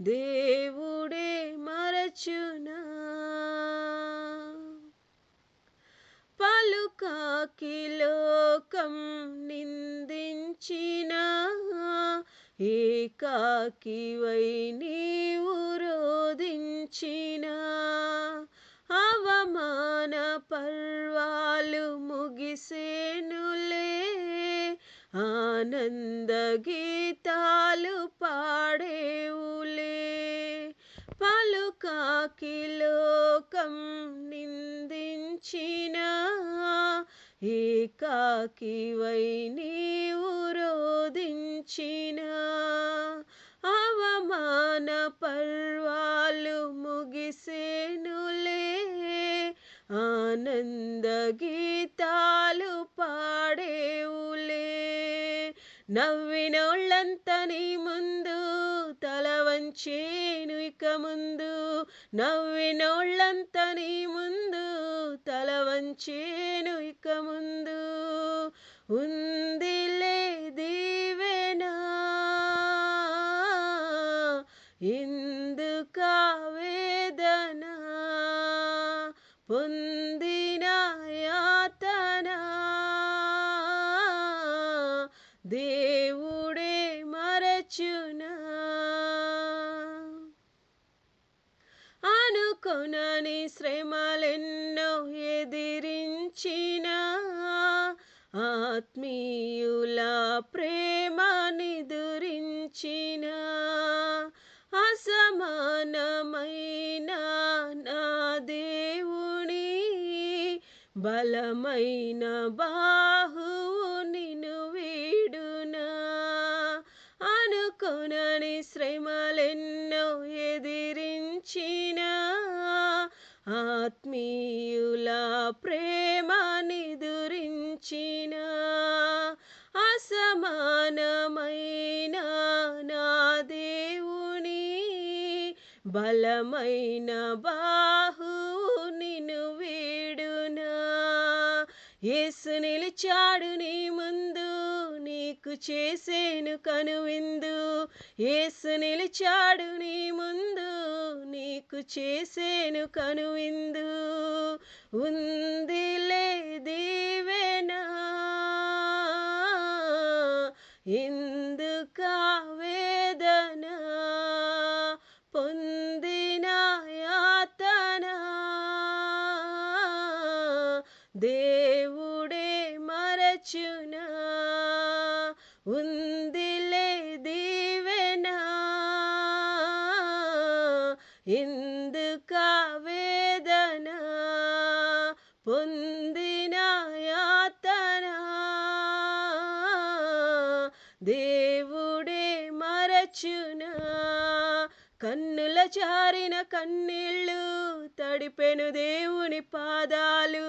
దేవుడే మరచునా? పలుకాకి లోకం నిందించిన ఏకాకివై నీవు రోధించిన అవమాన పర్వాలు ముగిసేనులే ఆనంద గీతాలు పాడే పలుకాకి లోకం నిందించిన ఏకాకివై నీవు రోధించిన? అవమాన పర్వాలు ముగిసేనులే ఆనంద గీతాలు పాడేవులే. నవ్వినోళ్ళంత నీ ముందు తల వంచేను ఇక ముందు నవ్వినోళ్ళంత నీ ముందు తల వంచేను ఇక ముందు. ఉందిలే దీవెనా ఎందుక వేదన. పొందిన కొనని శ్రమలెన్నో ఎదిరించిన ఆత్మీయుల ప్రేమ నిదురించిన అసమానమైన నా దేవుని బలమైన బాహువు నిన్ను వీడునా అనుకొనని శ్రమ ఆత్మీయుల ప్రేమ నిదురించిన అసమానమైన నా దేవుని బలమైన బాహు నిన్ను వేడునా. యేసు నిలిచాడు నీ ముందు నీకు చేసేను కనువిందు. యేసు నిలిచాడు నీ ముందు నీకు చేసేను కనువిందు. ఉందిలే దీవెనా. ఎందుక వేదన. పొందిన యాతన. దేవుడే మరచునా. ఉంది ఎందుక వేదన పొందిన యాతన దేవుడే మరచునా కన్నుల చారిన కన్నీళ్ళు తడిపెను దేవుని పాదాలు